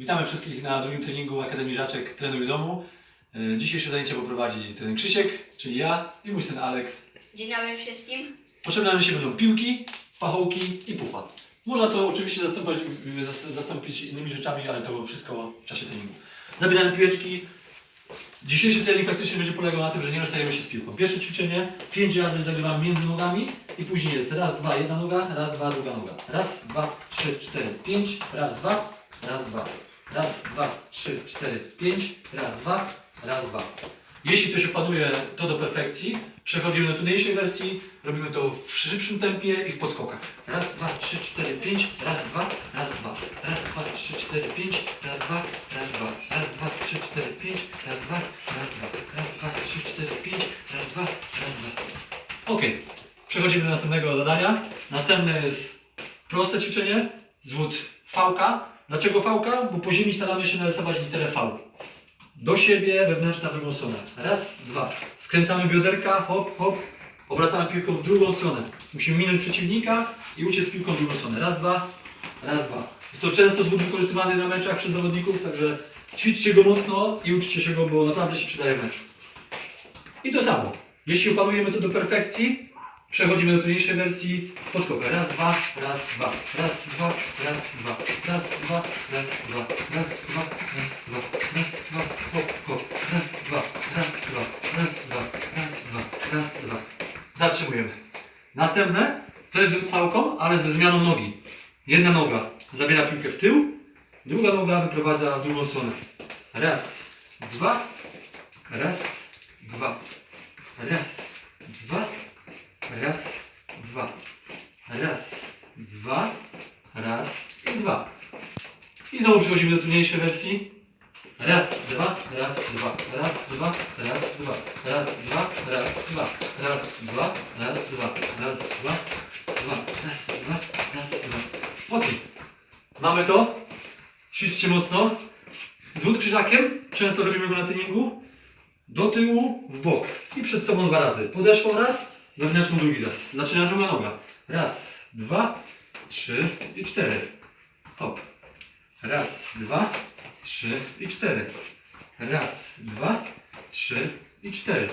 Witamy wszystkich na drugim treningu Akademii Żaczek Trenuj w domu. E, Dzisiejsze zajęcia poprowadzi ten Krzysiek, czyli ja i mój syn Aleks. Dzień dobry wszystkim. Potrzebne nam się będą piłki, pachołki i pufa. Można to oczywiście zastąpić, zas- zastąpić innymi rzeczami, ale to wszystko w czasie treningu. Zabieramy piłeczki. Dzisiejszy trening praktycznie będzie polegał na tym, że nie rozstajemy się z piłką. Pierwsze ćwiczenie, pięć razy zagrywamy między nogami i później jest raz, dwa, jedna noga, raz, dwa, druga noga. Raz, dwa, trzy, cztery, pięć, raz, dwa, raz, dwa. Raz, dwa, trzy, cztery, pięć, raz, dwa, raz, dwa. Jeśli ktoś opanuje to do perfekcji, przechodzimy do trudniejszej wersji, robimy to w szybszym tempie i w podskokach. Raz, dwa, trzy, cztery, pięć, raz, dwa, raz, dwa, raz, dwa, trzy, cztery, pięć, raz, dwa, raz, dwa, raz, dwa, trzy, cztery, pięć, raz, dwa, raz, dwa, raz, dwa, trzy, cztery, pięć, raz, dwa, raz, dwa. Ok, przechodzimy do następnego zadania. Następne jest proste ćwiczenie, zwód V-ka. Dlaczego V-ka? Bo po ziemi staramy się narysować literę V do siebie, wewnętrzna w drugą stronę. Raz, dwa. Skręcamy bioderka, hop, hop. Obracamy piłką w drugą stronę. Musimy minąć przeciwnika i uciec piłką w drugą stronę. Raz, dwa, raz, dwa. Jest to często zwód wykorzystywany na meczach przez zawodników, także ćwiczcie go mocno i uczcie się go, bo naprawdę się przydaje w meczu. I to samo. Jeśli opanujemy to do perfekcji, przechodzimy do trudniejszej wersji. Podkopa. Raz, dwa, raz, dwa, raz, dwa, raz, dwa, raz, dwa, raz, dwa, raz, dwa, raz, dwa, raz, dwa, hop, hop, raz, dwa, raz, dwa, raz, dwa, raz, dwa, raz, dwa. Zatrzymujemy. Następne. Jest z wytrwałką, ale ze zmianą nogi. Jedna noga zabiera piłkę w tył, druga noga wyprowadza w drugą stronę. Raz, dwa, raz, dwa, raz, dwa, raz, dwa, raz, dwa, raz i dwa. I znowu przechodzimy do trudniejszej wersji. Raz, dwa, raz, dwa, raz, dwa, raz, dwa, raz, dwa, raz, dwa, raz, dwa, raz, dwa, raz, dwa, dwa, raz, dwa, raz, dwa. Ok. Mamy to. Ćwiczcie mocno. Zwód krzyżakiem. Często robimy go na treningu. Do tyłu, w bok. I przed sobą dwa razy. Podeszwą raz, wewnętrzną drugi raz. Zaczyna druga noga. Raz, dwa, trzy i cztery. Hop. Raz, dwa, trzy i cztery. Raz, dwa, trzy i cztery.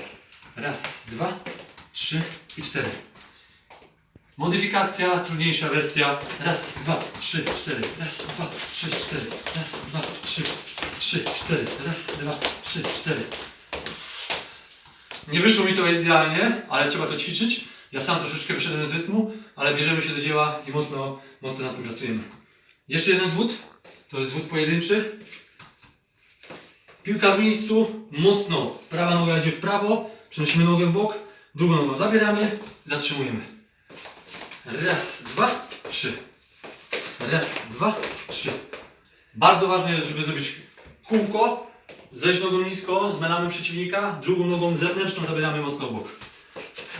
Raz, dwa, trzy i cztery. Modyfikacja, trudniejsza wersja. Raz, dwa, trzy, cztery. Raz, dwa, trzy, cztery. Raz, dwa, trzy, trzy, cztery. Raz, dwa, trzy, cztery. Nie wyszło mi to idealnie, ale trzeba to ćwiczyć. Ja sam troszeczkę wyszedłem z rytmu, ale bierzemy się do dzieła i mocno, mocno nad tym pracujemy. Jeszcze jeden zwód. To jest zwód pojedynczy. Piłka w miejscu, mocno. Prawa noga idzie w prawo, przenosimy nogę w bok, drugą nogą zabieramy, zatrzymujemy. Raz, dwa, trzy. Raz, dwa, trzy. Bardzo ważne jest, żeby zrobić kółko, zejść nogą nisko, zmylamy przeciwnika, drugą nogą zewnętrzną zabieramy mocno w bok.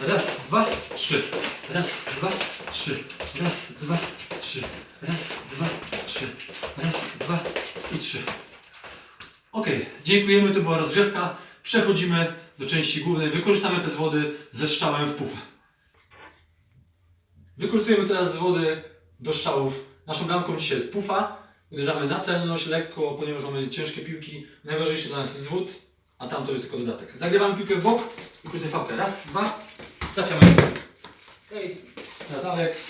Raz, dwa, trzy. Raz, dwa, trzy. Raz, dwa, trzy. Raz, dwa, trzy. Raz, dwa i trzy. Ok, dziękujemy, to była rozgrzewka. Przechodzimy do części głównej. Wykorzystamy te zwody ze strzałem w pufę. Wykorzystujemy teraz zwody do strzałów. Naszą bramką dzisiaj jest pufa. Uderzamy na celność, lekko, ponieważ mamy ciężkie piłki. Najważniejszy dla nas jest zwód, a tam to jest tylko dodatek. Zagrywamy piłkę w bok i później fałkę. Raz, dwa, trafiamy. Okej, teraz Alex.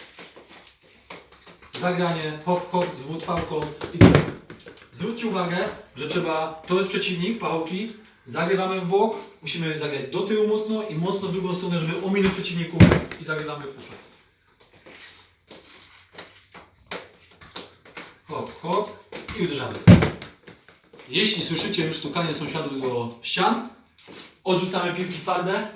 Zagranie, hop, hop, zwód fałką i tyle. Zwróćcie uwagę, że trzeba, to jest przeciwnik, pachołki, zagrywamy w bok, musimy zagrać do tyłu mocno i mocno w drugą stronę, żeby ominąć przeciwników i zagrywamy w pufę. Hop, hop i uderzamy. Jeśli słyszycie już stukanie sąsiadów do ścian, odrzucamy piłki twarde,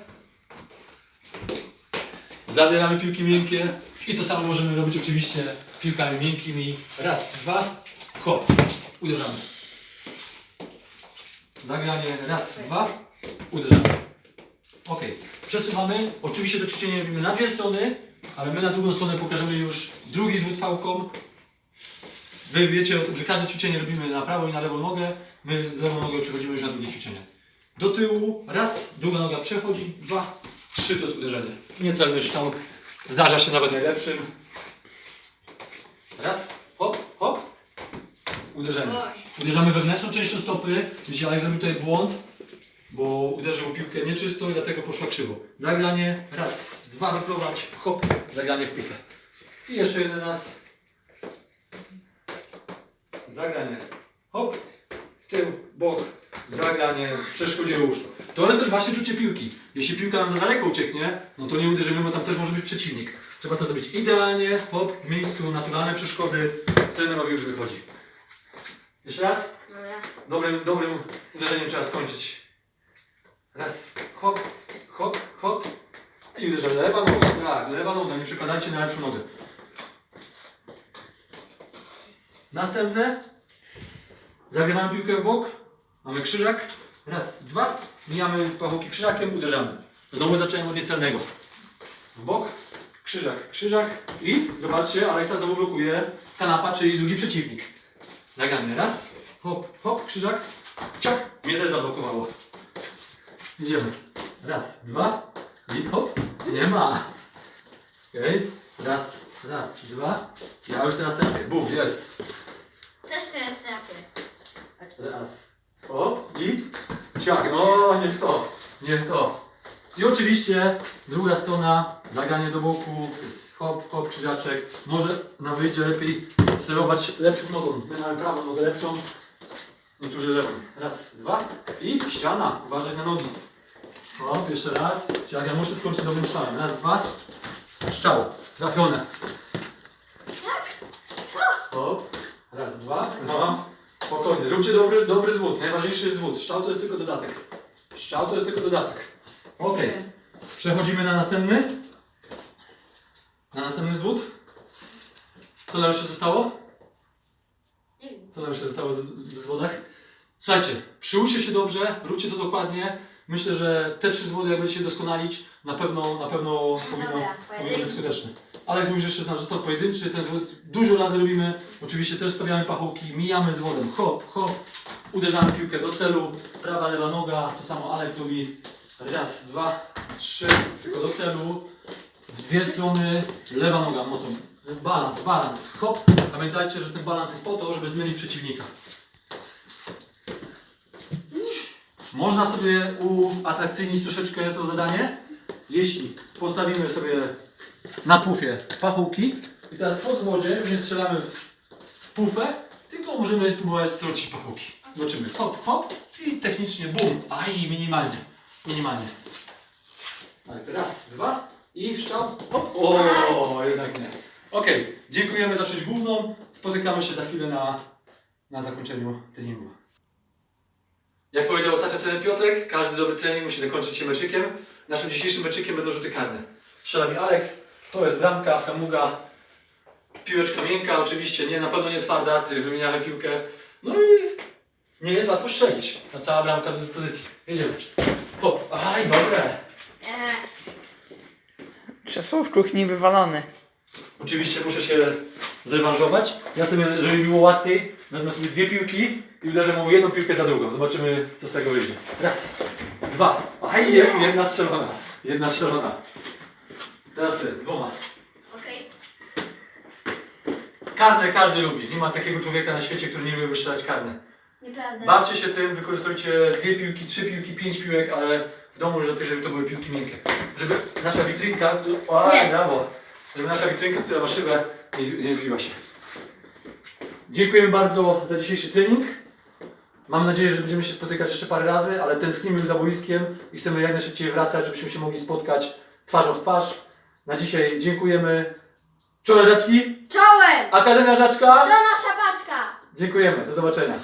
zabieramy piłki miękkie i to samo możemy robić oczywiście piłkami miękkimi. Raz, dwa, hop, uderzamy. Zagranie, raz, dwa, uderzamy. Ok, przesuwamy. Oczywiście to ćwiczenie robimy na dwie strony, ale my na drugą stronę pokażemy już drugi zwód fałką. Wy wiecie o tym, że każde ćwiczenie robimy na prawą i na lewą nogę. My z lewą nogą przechodzimy już na drugie ćwiczenie. Do tyłu, raz, druga noga przechodzi, dwa, trzy to jest uderzenie. Niecelny ształk, zdarza się nawet najlepszym. Raz, hop, hop. uderzenie. Uderzamy wewnętrzną częścią stopy. Alex zrobił tutaj błąd, bo uderzył piłkę nieczysto i dlatego poszła krzywo. Zagranie, raz, dwa wyprowadź, hop, zagranie w pufę. I jeszcze jeden raz. Zagranie, hop, tył, bok, zagranie, przeszkodziło łóżko. To jest też właśnie czucie piłki. Jeśli piłka nam za daleko ucieknie, no to nie uderzymy, bo tam też może być przeciwnik. Trzeba to zrobić idealnie, hop, w miejscu, naturalne przeszkody. Trenerowi już wychodzi. Jeszcze raz. Dobrym, dobrym uderzeniem trzeba skończyć. Raz, hop, hop, hop. I uderzę lewa noga, tak, lewa noga, nie przekładajcie na lepszą nogę. Następne. Zagrywamy piłkę w bok. Mamy krzyżak. Raz, dwa. Mijamy pachołki krzyżakiem, uderzamy. Znowu zacząłem od niecelnego. W bok, krzyżak, krzyżak i zobaczcie, Aleksa znowu blokuje kanapa, czyli drugi przeciwnik. Zagramy raz, hop, hop, krzyżak, ciach, mnie też zablokowało. Idziemy. Raz, dwa i hop, nie ma. Okej, raz, raz, dwa. Ja już teraz trafię. Bum, jest. Raz, hop i ciach. No, nie w to, nie w to. I oczywiście druga strona, zagranie do boku, hop, hop, krzyżaczek. Może na wyjdzie lepiej celować lepszą nogą. My mamy prawą nogę lepszą, niektórzy lewą. Raz, dwa i ściana. Uważać na nogi. Hop, jeszcze raz. Ciach, ja muszę skończyć dobrym strzałem. Raz, dwa. Strzał. Trafione. Co? Hop. Raz, dwa. No. Spokojnie. Róbcie dobry, dobry zwód. Najważniejszy jest zwód. Strzał to jest tylko dodatek. Strzał to jest tylko dodatek. Okej. Przechodzimy na następny. Na następny zwód. Co nam jeszcze zostało? Nie wiem. Co nam jeszcze zostało w zwodach? Słuchajcie, przyłóżcie się dobrze, róbcie to dokładnie. Myślę, że te trzy zwody, jak będziecie doskonalić, na pewno, na pewno powinno, Dobra, powinno być pojedynczy. skuteczne. Ale mówi, że jeszcze został pojedynczy, ten zwód dużo razy robimy. Oczywiście też stawiamy pachołki, mijamy zwodem, hop, hop, uderzamy piłkę do celu, prawa, lewa noga, to samo Alex robi. Raz, dwa, trzy, tylko do celu. W dwie strony, lewa noga mocą. Balans, balans, hop. Pamiętajcie, że ten balans jest po to, żeby zmylić przeciwnika. Można sobie uatrakcyjnić troszeczkę to zadanie, jeśli postawimy sobie na pufie pachołki i teraz po zwodzie już nie strzelamy w, w pufę, tylko możemy spróbować strocić pachołki. Zobaczymy. Hop, hop i technicznie bum. Aj, minimalnie. Minimalnie. Tak, raz, dwa i strzał. Hop. O, jednak nie. Okej, dziękujemy za część główną. Spotykamy się za chwilę na, na zakończeniu treningu. Jak powiedział ostatnio trener Piotrek, każdy dobry trening musi zakończyć się meczykiem. Naszym dzisiejszym meczykiem będą rzuty karne. Strzela mi Alex, to jest bramka, framuga, piłeczka miękka oczywiście, nie, na pewno nie twarda, ty wymieniamy piłkę. No i nie jest łatwo strzelić. Ta cała bramka do dyspozycji. Jedziemy. Hop, aj, dobre. Eee, Krzesło w kuchni wywalone. Oczywiście muszę się zrewanżować. Ja sobie, żeby mi było łatwiej, wezmę sobie dwie piłki i uderzę mu jedną piłkę za drugą. Zobaczymy, co z tego wyjdzie. Raz, dwa. Aj, jest jedna strzelona. Jedna strzelona. Teraz ty, dwoma. okej. Karne każdy lubi. Nie ma takiego człowieka na świecie, który nie lubi strzelać karne. Nieprawda. Bawcie się tym, wykorzystujcie dwie piłki, trzy piłki, pięć piłek, ale w domu już lepiej, żeby to były piłki miękkie. Żeby nasza witrynka, któ- o, Jest. brawo, żeby nasza witrynka, która ma szybę, nie, nie zbiła się. Dziękujemy bardzo za dzisiejszy trening. Mam nadzieję, że będziemy się spotykać jeszcze parę razy, ale tęsknimy już za boiskiem i chcemy jak najszybciej wracać, żebyśmy się mogli spotkać twarzą w twarz. Na dzisiaj dziękujemy. Czołem Żaczki, Czołem! Akademia Żaczka. To nasza paczka! Dziękujemy, do zobaczenia.